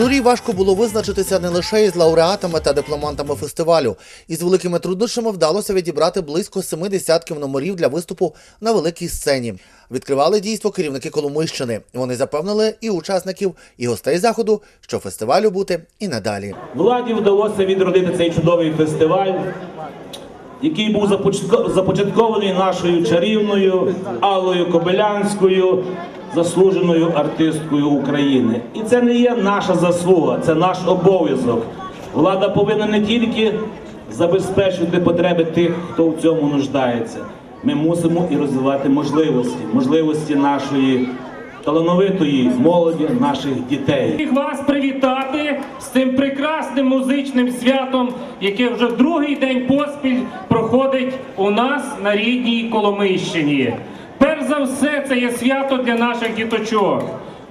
Коломиї важко було визначитися не лише із лауреатами та дипломантами фестивалю. Із великими труднощами вдалося відібрати близько семи десятків номерів для виступу на великій сцені. Відкривали дійство керівники Коломийщини. Вони запевнили і учасників, і гостей заходу, що фестивалю бути і надалі. Владі вдалося відродити цей чудовий фестиваль, який був започатко- започаткований нашою чарівною Аллою Кобилянською, заслуженою артисткою України. І це не є наша заслуга, це наш обов'язок. Влада повинна не тільки забезпечувати потреби тих, хто в цьому нуждається. Ми мусимо і розвивати можливості, можливості нашої талановитої молоді, наших дітей. Всіх вас привітати з цим прекрасним музичним святом, яке вже другий день поспіль проходить у нас на рідній Коломийщині. За все, це є свято для наших діточок,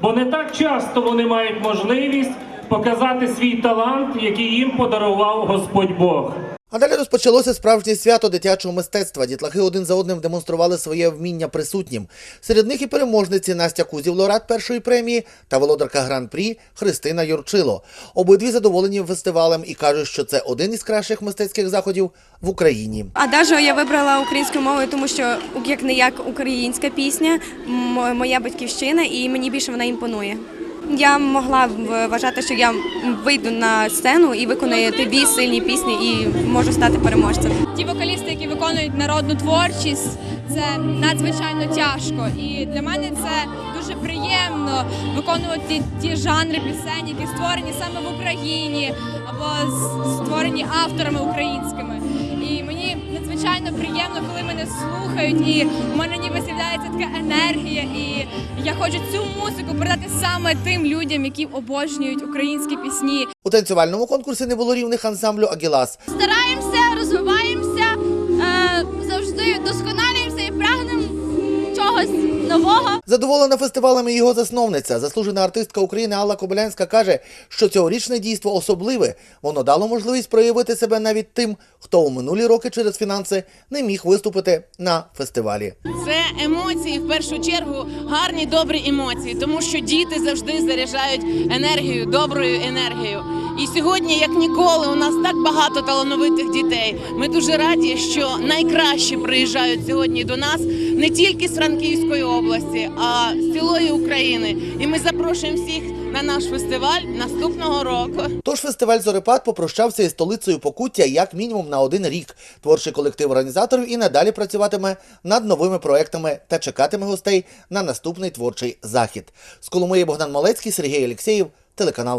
бо не так часто вони мають можливість показати свій талант, який їм подарував Господь Бог. А далі розпочалося справжнє свято дитячого мистецтва. Дітлахи один за одним демонстрували своє вміння присутнім. Серед них і переможниці Настя Кузів, лауреат першої премії та володарка гран-прі Христина Юрчило. Обидві задоволені фестивалем і кажуть, що це один із кращих мистецьких заходів в Україні. А даже я вибрала українську мову, тому що як не як українська пісня, моя батьківщина, і мені більше вона імпонує. Я могла б вважати, що я вийду на сцену і виконую дві сильні пісні і можу стати переможцем. ті вокалісти, які виконують народну творчість, це надзвичайно тяжко. І для мене це дуже приємно виконувати ті жанри пісень, які створені саме в Україні або створені авторами українськими. Надзвичайно приємно, коли мене слухають, і в мене ніби з'являється така енергія. І я хочу цю музику передати саме тим людям, які обожнюють українські пісні. У танцювальному конкурсі не було рівних ансамблю Агілас. стараємося, розвиваємося, Задоволена фестивалем його засновниця, заслужена артистка України Алла Кобилянська каже, що цьогорічне дійство особливе. Воно дало можливість проявити себе навіть тим, хто у минулі роки через фінанси не міг виступити на фестивалі. Це емоції в першу чергу, гарні добрі емоції, тому що діти завжди заряджають енергію, доброю енергією. І сьогодні, як ніколи, у нас так багато талановитих дітей. Ми дуже раді, що найкраще приїжджають сьогодні до нас не тільки з Франківської області, а з цілої України. І ми запрошуємо всіх на наш фестиваль наступного року. Тож фестиваль Зорепад попрощався із столицею Покуття як мінімум на один рік. Творчий колектив організаторів і надалі працюватиме над новими проектами та чекатиме гостей на наступний творчий захід. З Коломиї Богдан Малецький, Сергій Алєксєєв, телеканал